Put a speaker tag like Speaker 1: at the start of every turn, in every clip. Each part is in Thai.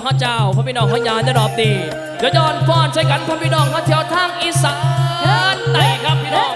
Speaker 1: องขาเจ้าพ่อพี่น้องข้ายานจะรอบดีเดี๋ยวย้อนฟ้อนใช้กันพ่อพี่น้องข้าเที่ยวทางอีสานใต้ครับพี่น้อง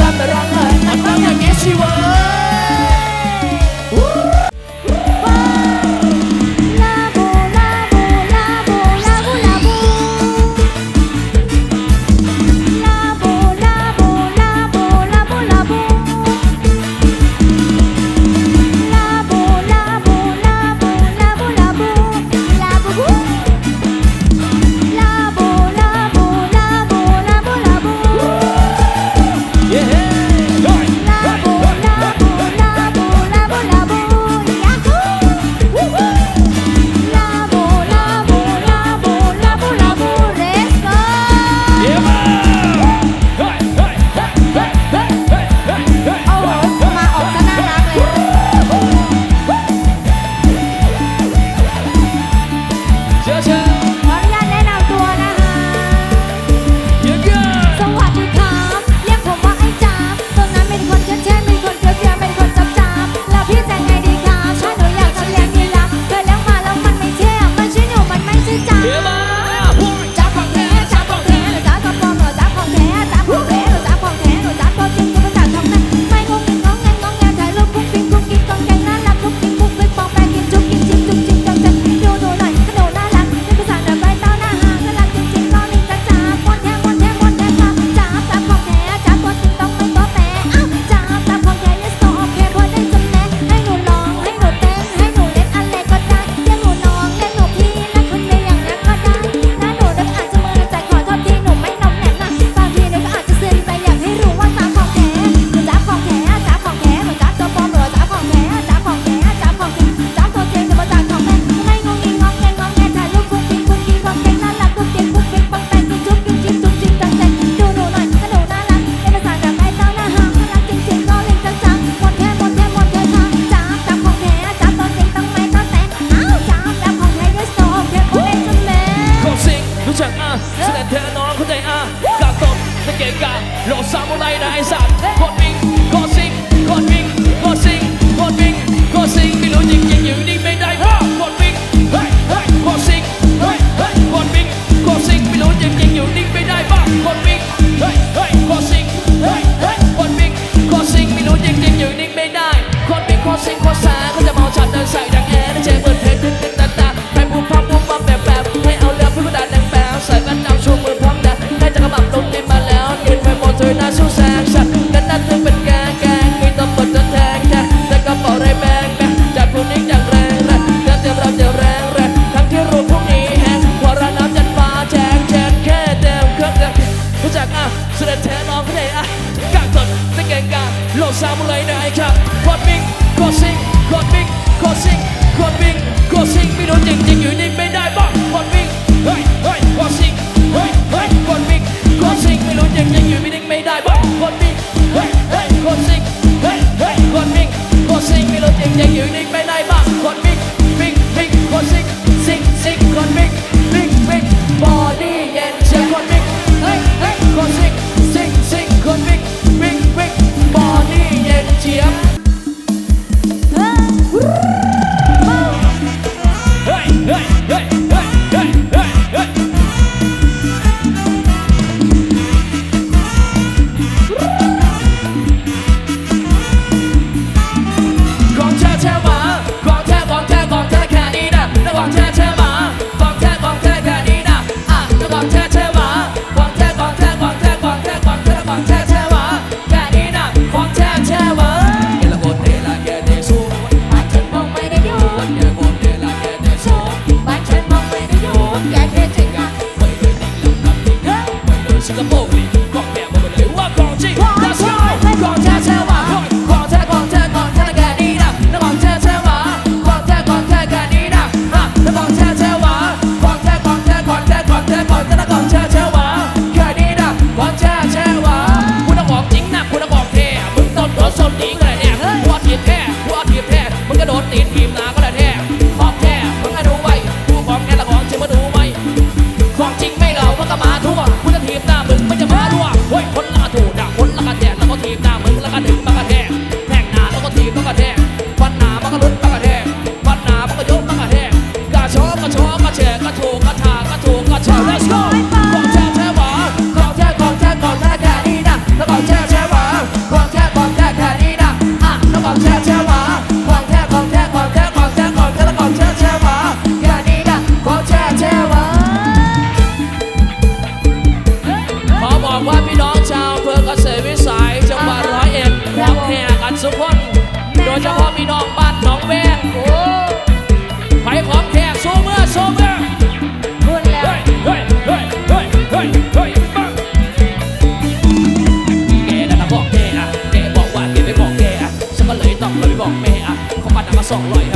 Speaker 1: ร่ำ
Speaker 2: ไปร้องไห้มันต้องอย่างนี้ชีวะ song like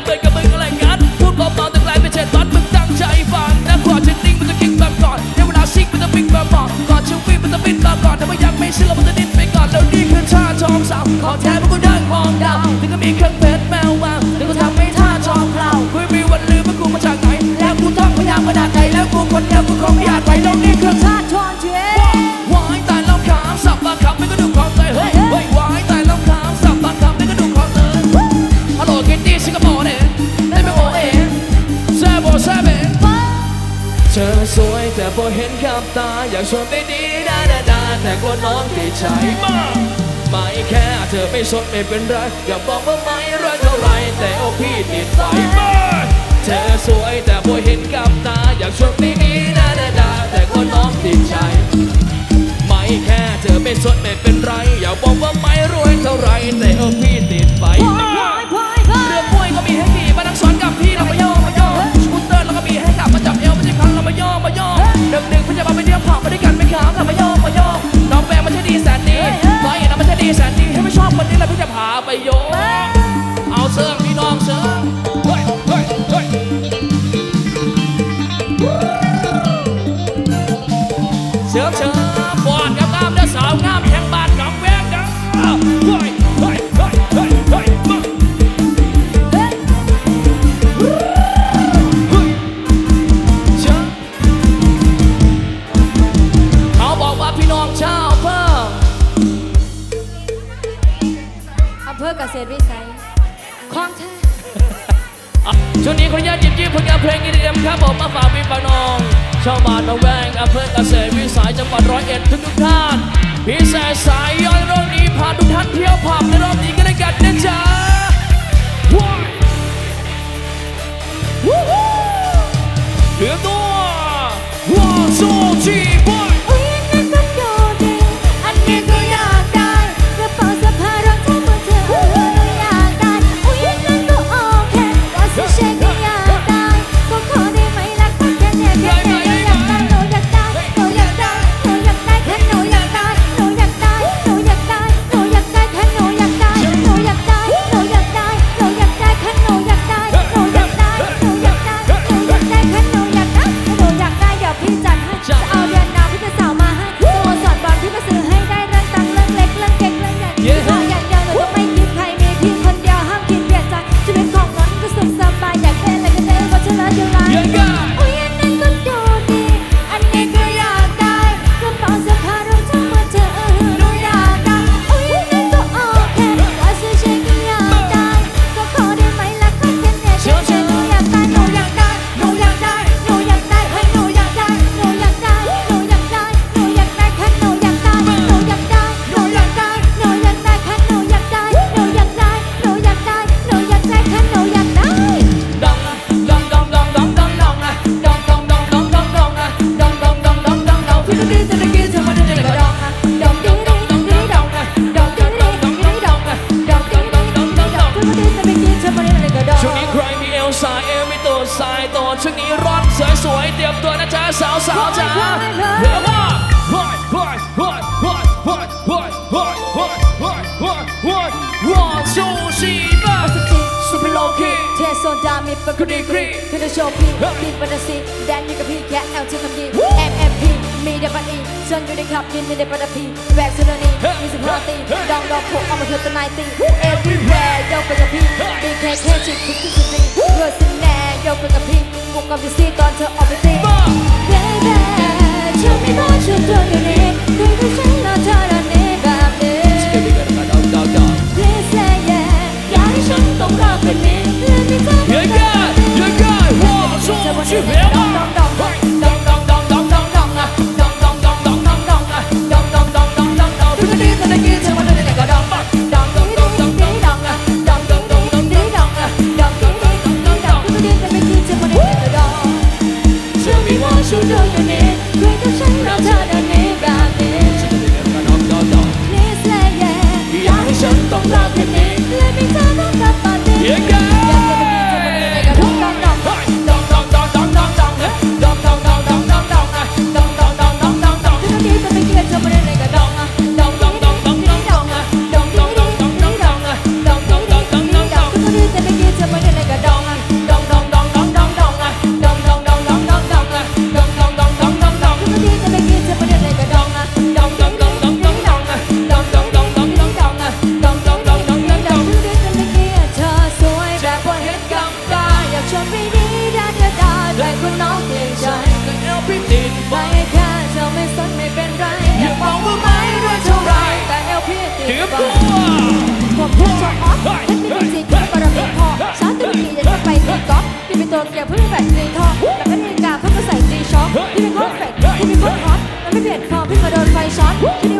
Speaker 2: I'm like a ก็ชมได้ดีด้าดาแต่กลัน้องติดใจมา
Speaker 1: กไม่แค่เธอไม่สนไม่เป็นไรอย่า
Speaker 2: บอกว่า
Speaker 1: ไม่
Speaker 2: รักเท่าไรแต่โอพี่ติดไฟมาก
Speaker 3: เธอสวยแต่พอเห็
Speaker 1: นกับตาอยากชมได้ดีด้าดาแต่กลัน้องติดใจ ช่วงนี้ขออนุญาตจิบจี้ผลงาน
Speaker 3: เพลงนี้ดีมครับผมมาฝากพี่ปานองชาวบ้านระแวงอำเภอเกษตรวิสัยจังหวัดร้อยเอ็
Speaker 1: ดทุกทุกท่านพิเศษสายย้อยรอบนี้พาทุกท่านเที่ยวผับในรอบนี้กันได้กันนะจ๊ะว้าวเหลือตัวว้าโสู้จีบอย ช่วงนี้ร้อนสวยสวยเตรียมตัวนะจ๊ะสาวสาวจ๋าเดี๋ยวมาว้ายว้ายว้ายว้ายว้ายว้ายว้ายว้ายว้ายว้ายว้ายว้ายซูชิบ้าสติสุพโลกีเทโซดามีปกติก
Speaker 4: รีคือ
Speaker 1: เธอโชว์พี่ดิน
Speaker 4: ปันสิแดนอยู่กับพี่แค่แอลเช
Speaker 1: นทำดี MMP มีเดบันอีจนอยู่ในขับยินในเดบันพีแวกซูนานีมีสิบห้าตีดองดองโผล่ออกมาเธอตะนายตี Everywhere เดินไปกับพี่ BKK จิตทุกทุกทีเพื่อสิ่งแน่ ยกไปกับพี่บุกกับพี่ซีตอนเธอออกไปตี Baby ฉันไม่ต้องชุดตัวอยู่นี่คุยกับฉันแล้วเธอตอนนี้แบบนี้ Please say yeah อยากให้ฉันต้องรักคนนี้และไม่ต้อง
Speaker 3: You got, you got, one, two, three, four.
Speaker 1: ชุ นตัวเกี่ยวเพื่อแบตตีทองแล้วก็นาฬิกาเพื่อมาใส่ตีช็อคพี่เป็นคนแฟกพี่เป็นคนฮอตแล้วไม่เปลี่ยนคอพี่มาโดนไฟช็อตพี่ได้
Speaker 3: วัดกัน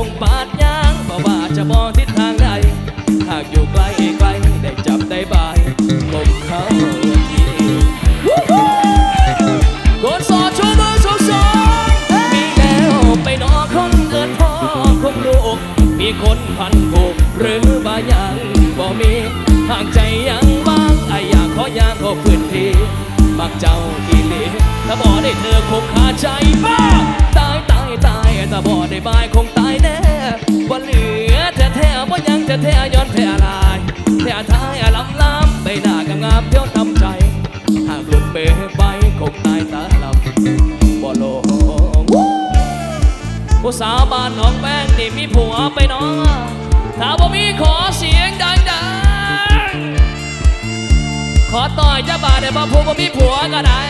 Speaker 3: วยถูกปาดยางเพราว่าจะมองทิศทางใด หากอยู่ไกลไกลได้จับได้บายคงเขาทีคนโสดชูมือสูงสูงมีแล้วไปนอคนเกิดพ่อคนลูก มีคนพันผูกหรือบายังบ่มีห่างใจยังบ้างไออยากขอยางข้าพื้นที่มักเจ้าอีหลีถ้าบ่ได้เธอคงขาใจบ้าตายตาย ตายถ้าบ่ได้บายคงตายแน่บ่เหลือแท้แท้บ่ยังแท้แท้ย้อนแพ้ลายแท้ท้ายลำลำไปหน้ากงามเที่ยวทำใจ หากหลุดเปไปคงตายตาลำบ่ลงผู้สาวบ้านหนองแป้งนี่มีผัวไปน้องถ้าบ่มีขอเสียงดังๆ ขอต่อยเจ้าบ่าวได้บ่ผู้บ่มีผัวก็ได้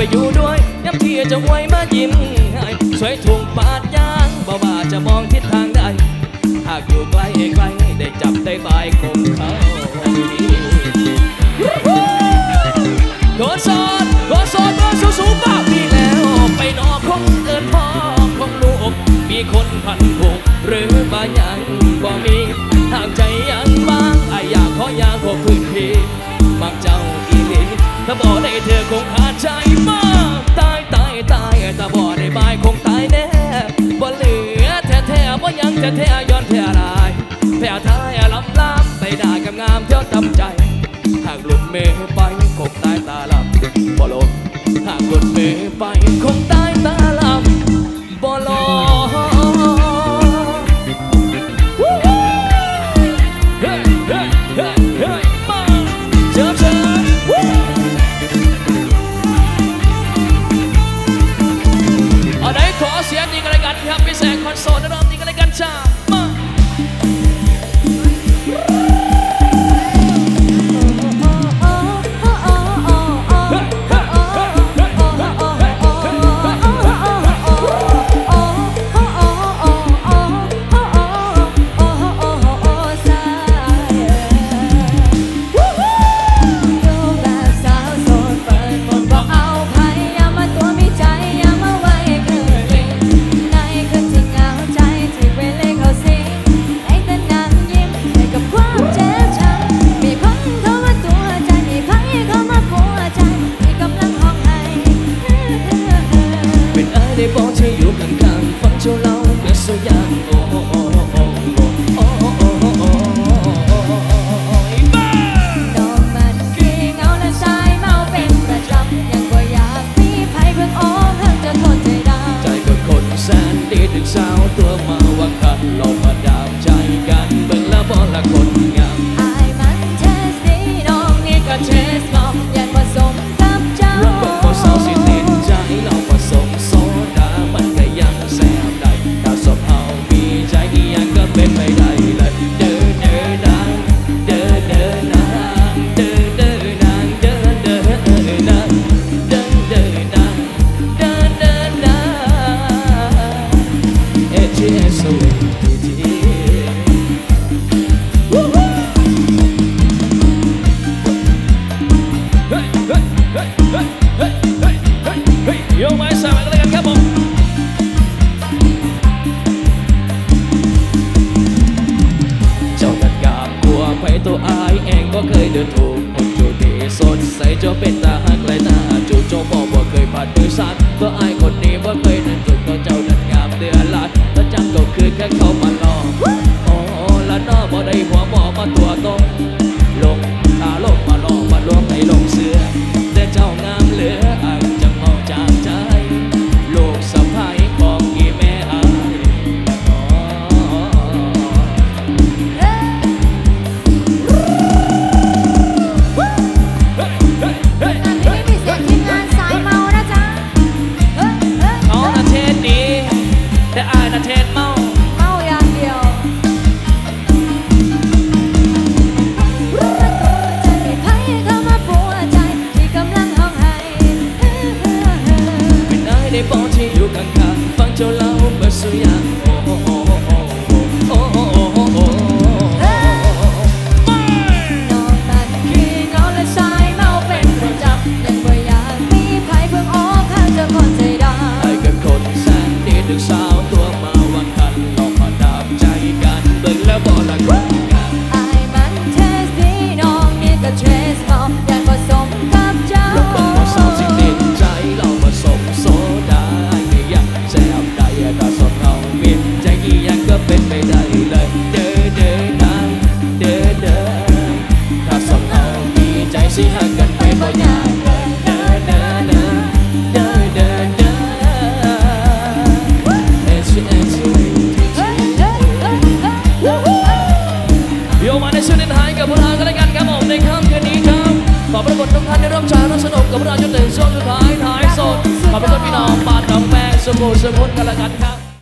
Speaker 3: ไปอยู่ด้วยย้ำพี่จะหวยมายิ้มให้สวยทุ่งปาดยางบ่วาจะมองทิศทางได้หากอยู่ใกล้ใกล้ได้จับได้บายคงเขาโดนสอนโดนสอนโดนสูสูป้าพี่แล้วไปนอกคงเอินพ่อของลูกมีคนพันผูกหรือบ่ยังบ่มีหากใจยังบ้างไออยากขอยางขอคืนพี่มักเจ้าอีหลีถ้าบอกได้เธอคงเอา เธอเข้า
Speaker 1: มา
Speaker 3: ลอกโอ้ละนอบ่ได้หัวหมอมาตัวตรง